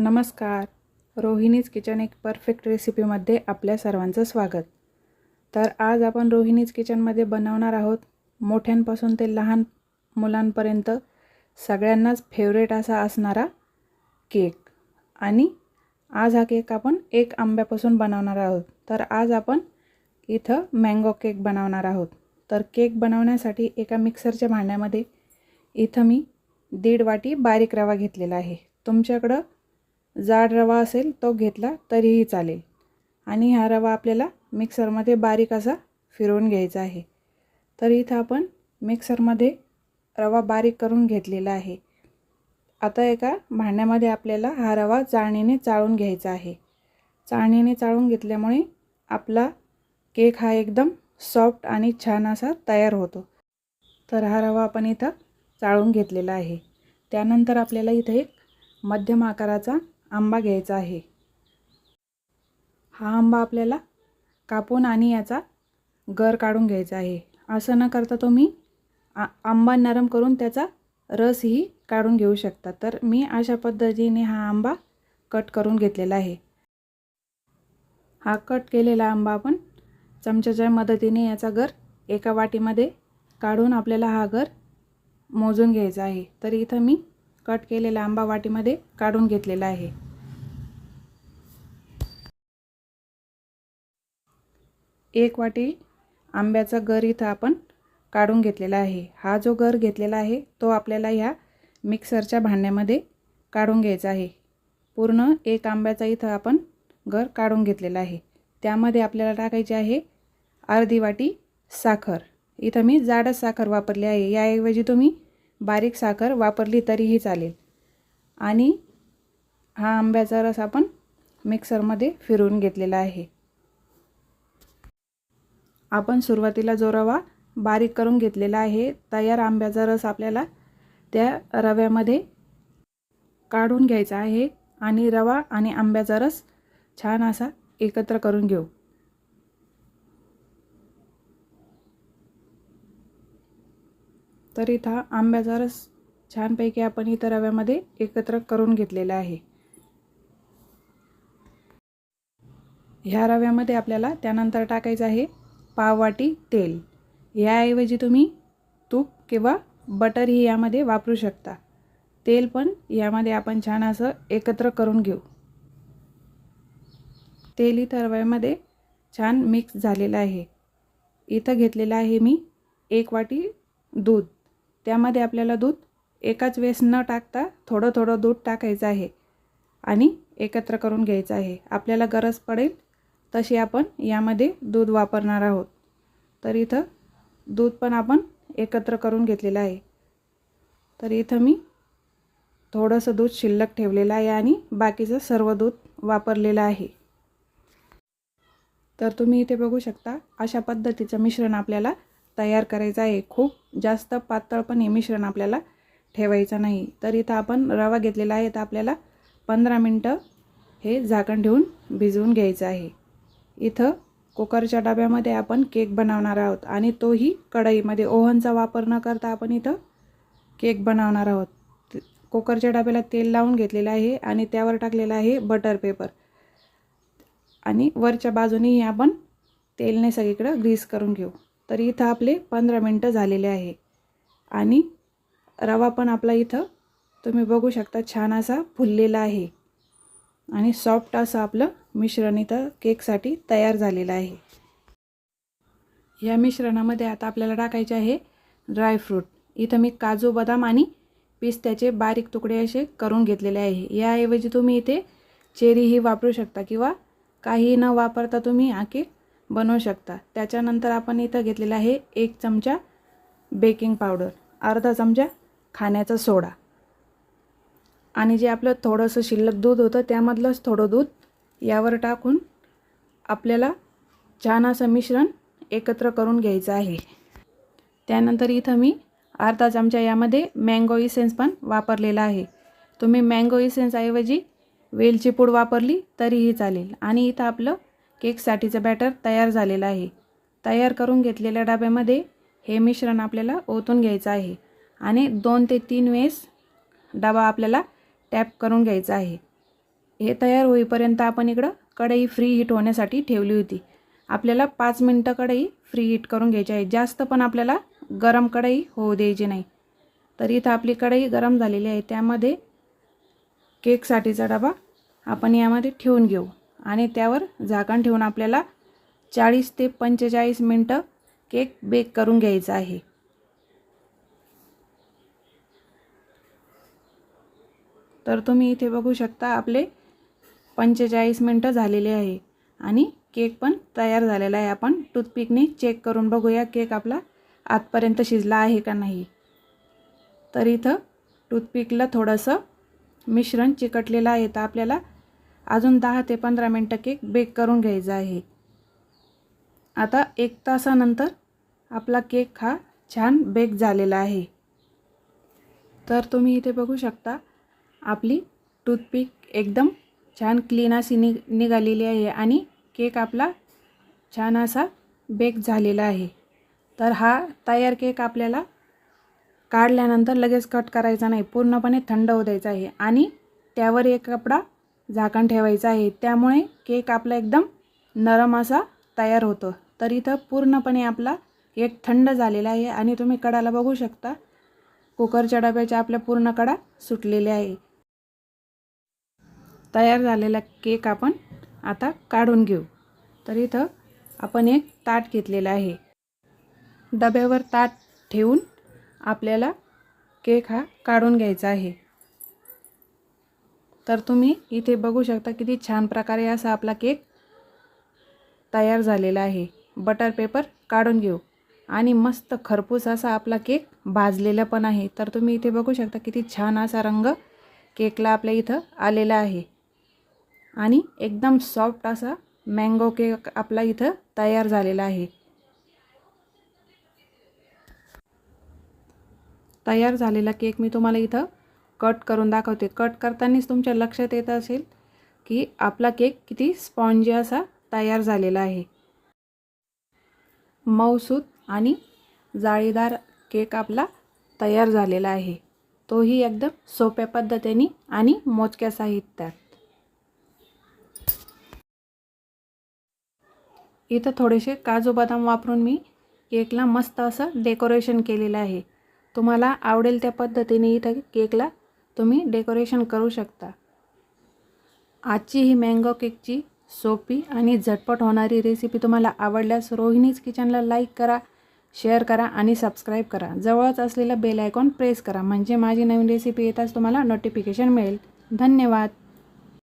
नमस्कार. रोहिणीज किचन एक परफेक्ट रेसिपीमध्ये आपल्या सर्वांचं स्वागत. तर आज आपण रोहिणीज किचनमध्ये बनवणार आहोत मोठ्यांपासून ते लहान मुलांपर्यंत सगळ्यांनाच फेवरेट असा असणारा केक आणि आज हा केक आपण एक आंब्यापासून बनवणार आहोत. तर आज आपण इथं मँगो केक बनवणार आहोत. तर केक बनवण्यासाठी एका मिक्सरच्या भांड्यामध्ये इथं मी दीड वाटी बारीक रवा घेतलेला आहे. तुमच्याकडं जाड रवा असेल तो घेतला तरीही चालेल. आणि हा रवा आपल्याला मिक्सरमध्ये बारीक असा फिरवून घ्यायचा आहे. तर इथं आपण मिक्सरमध्ये रवा बारीक करून घेतलेला आहे. आता एका भांड्यामध्ये आपल्याला हा रवा चाळणीने चाळून घ्यायचा आहे. चाळणीने चाळून घेतल्यामुळे आपला केक हा एकदम सॉफ्ट आणि छान असा तयार होतो. तर हा रवा आपण इथं चाळून घेतलेला आहे. त्यानंतर आपल्याला इथं एक मध्यम आकाराचा आंबा घ्यायचा आहे. हा आंबा आपल्याला कापून आणि याचा गर काढून घ्यायचा आहे. असं न करता तुम्ही आ आंबा नरम करून त्याचा रसही काढून घेऊ शकता. तर मी अशा पद्धतीने हा आंबा कट करून घेतलेला आहे. हा कट केलेला आंबा आपण चमच्याच्या मदतीने याचा गर एका वाटीमध्ये काढून आपल्याला हा गर मोजून घ्यायचा आहे. तर इथं मी कट केलेला आंबा वाटीमध्ये काढून घेतलेला आहे. एक वाटी आंब्याचा गर इथं आपण काढून घेतलेला आहे. हा जो गर घेतलेला आहे तो आपल्याला ह्या मिक्सरच्या भांड्यामध्ये काढून घ्यायचा आहे. पूर्ण एक आंब्याचा इथं आपण गर काढून घेतलेला आहे. त्यामध्ये आपल्याला टाकायची आहे अर्धी वाटी साखर. इथं मी जाडच साखर वापरली आहे. याऐवजी तुम्ही बारीक साखर वापरली तरीही चालेल. आणि हा आंब्याचा रस आपण मिक्सरमध्ये फिरवून घेतलेला आहे. आपण सुरुवातीला जो रवा बारीक करून घेतलेला आहे तयार आंब्याचा रस आपल्याला त्या रव्यामध्ये काढून घ्यायचा आहे आणि रवा आणि आंब्याचा रस छान असा एकत्र करून घेऊ. तर इथं आंब्याचा रस छानपैकी आपण इथं रव्यामध्ये एकत्र करून घेतलेला आहे. ह्या रव्यामध्ये आपल्याला त्यानंतर टाकायचं आहे पाववाटी तेल. याऐवजी तुम्ही तूप किंवा बटरही यामध्ये वापरू शकता. तेल पण यामध्ये आपण छान असं एकत्र करून घेऊ. तेल इथं रव्यामध्ये छान मिक्स झालेलं आहे. इथं घेतलेलं आहे मी एक वाटी दूध. त्यामध्ये आपल्याला दूध एकाच वेळेस न टाकता थोडं थोडं दूध टाकायचं आहे आणि एकत्र करून घ्यायचं आहे. आपल्याला गरज पडेल तशी आपण यामध्ये दूध वापरणार आहोत. तर इथं दूध पण आपण एकत्र करून घेतलेलं आहे. तर इथं मी थोडंसं दूध शिल्लक ठेवलेलं आहे आणि बाकीचं सर्व दूध वापरलेलं आहे. तर तुम्ही इथे बघू शकता अशा पद्धतीचं मिश्रण आपल्याला तयार करायचं आहे. खूप जास्त पातळ पण हे मिश्रण आपल्याला ठेवायचं नाही. तर इथं आपण रवा घेतलेला आहे तर आपल्याला पंधरा मिनटं हे झाकण ठेवून भिजवून घ्यायचं आहे. इथं कुकरच्या डब्यामध्ये आपण केक बनवणार आहोत. आणि तोही कढईमध्ये. ओव्हनचा वापर न करता आपण इथं केक बनवणार आहोत. कुकरच्या डब्याला तेल लावून घेतलेलं आहे आणि त्यावर टाकलेलं आहे बटर पेपर. आणि वरच्या बाजूनेही आपण तेलने सगळीकडं ग्रीस करून घेऊ. तर इथं आपले पंधरा मिनटं झालेले आहे. आणि रवा पण आपला इथं तुम्ही बघू शकता छान असा फुललेला आहे. आणि सॉफ्ट असं आपलं मिश्रण इथं केकसाठी तयार झालेलं आहे. या मिश्रणामध्ये आता आपल्याला टाकायचे आहे ड्रायफ्रूट इथं मी काजू बदाम आणि पिस्त्याचे बारीक तुकडे असे करून घेतलेले आहे. याऐवजी तुम्ही इथे चेरीही वापरू शकता किंवा काही न वापरता तुम्ही हा केक बनवू शकता. त्याच्यानंतर आपण इथं घेतलेला आहे एक चमचा बेकिंग पावडर अर्धा चमचा खाण्याचा सोडा. आणि जे आपलं थोडंसं शिल्लक दूध होतं त्यामधलंच थोडं दूध यावर टाकून आपल्याला छान असं मिश्रण एकत्र करून घ्यायचं आहे. त्यानंतर इथं मी अर्धा चमचा यामध्ये मँगो इसेन्स पण वापरलेला आहे. तुम्ही मँगो इसेन्सऐवजी वेलची पूड वापरली तरीही चालेल. आणि इथं आपलं केकसाठीचं बॅटर तयार झालेलं आहे. तयार करून घेतलेल्या डब्यामध्ये हे मिश्रण आपल्याला ओतून घ्यायचं आहे. आणि दोन ते तीन वेळेस डबा आपल्याला टॅप करून घ्यायचा आहे. हे तयार होईपर्यंत आपण इकडं कढई फ्री हीट होण्यासाठी ठेवली होती. आपल्याला पाच मिनटं कढई फ्री हीट करून घ्यायची आहे. जास्त पण आपल्याला गरम कढई होऊ द्यायची नाही. तर इथं आपली कढई गरम झालेली आहे. त्यामध्ये केकसाठीचा डबा आपण यामध्ये ठेवून घेऊ. आणि त्यावर झाकण ठेवून आपल्याला चाळीस ते पंचेचाळीस मिनटं केक बेक करून घ्यायचा आहे. तर तुम्ही इथे बघू शकता आपले पंचेचाळीस मिनटं झालेली आहे. आणि केक पण तयार झालेला आहे. आपण टूथपिकने चेक करून बघूया केक आपला आतपर्यंत शिजला आहे का नाही. तर इथं टूथपिकला थोडंसं मिश्रण चिकटलेलं आहे. तर आपल्याला अजून दहा ते पंधरा मिनटं केक बेक करून घ्यायचा आहे. आता एक तासानंतर आपला केक हा छान बेक झालेला आहे. तर तुम्ही इथे बघू शकता आपली टूथपिक एकदम छान क्लीन अशी नि निघालेली आहे आणि केक आपला छान असा बेक झालेला आहे. तर हा तयार केक आपल्याला काढल्यानंतर लगेच कट करायचा नाही पूर्णपणे थंड होऊ द्यायचा आहे आणि त्यावर एक कपडा झाकण ठेवायचा आहे. त्यामुळे केक आपला एकदम नरम असा तयार होतो. तर इथं पूर्णपणे आपला एक थंड झालेला आहे आणि तुम्ही कडाला बघू शकता कुकरच्या डब्याच्या आपल्या पूर्ण कडा सुटलेल्या आहे. तयार झालेला केक आपण आता काढून घेऊ. तर इथं आपण एक ताट घेतलेलं आहे. डब्यावर ताट ठेवून आपल्याला केक हा काढून घ्यायचा आहे. तर तुम्ही इथे बघू शकता किती छान प्रकारे असा आपला केक तयार झालेला आहे. बटर पेपर काढून घेऊ. आणि मस्त खरपूस असा आपला केक भाजलेला पण आहे. तर तुम्ही इथे बघू शकता किती छान असा रंग केकला आपल्या इथं आलेला आहे. आणि एकदम सॉफ्ट असा मँगो केक आपला इथं तयार झालेला आहे. तयार झालेला केक मी तुम्हाला इथं कट करून दाखवते. कट करतानाच तुमच्या लक्षात येत असेल की आपला केक किती स्पॉन्जी असा तयार झालेला आहे. मऊसूत आणि जाळीदार केक आपला तयार झालेला आहे. तोही एकदम सोप्या पद्धतीने आणि मोजक्या साहित्यात. इथं थोडेसे काजू बदाम वापरून मी केकला मस्त असं डेकोरेशन केलेलं आहे. तुम्हाला आवडेल त्या पद्धतीने इथं केकला तुम्ही डेकोरेशन करू शकता. आजची ही मँगो केकची सोपी आणि झटपट होणारी रेसिपी तुम्हाला आवडल्यास रोहिणीज किचनला लाईक करा शेअर करा आणि सबस्क्राईब करा. जवळच असलेलं बेल आयकॉन प्रेस करा. म्हणजे माझी नवीन रेसिपी येताच तुम्हाला नोटिफिकेशन मिळेल. धन्यवाद.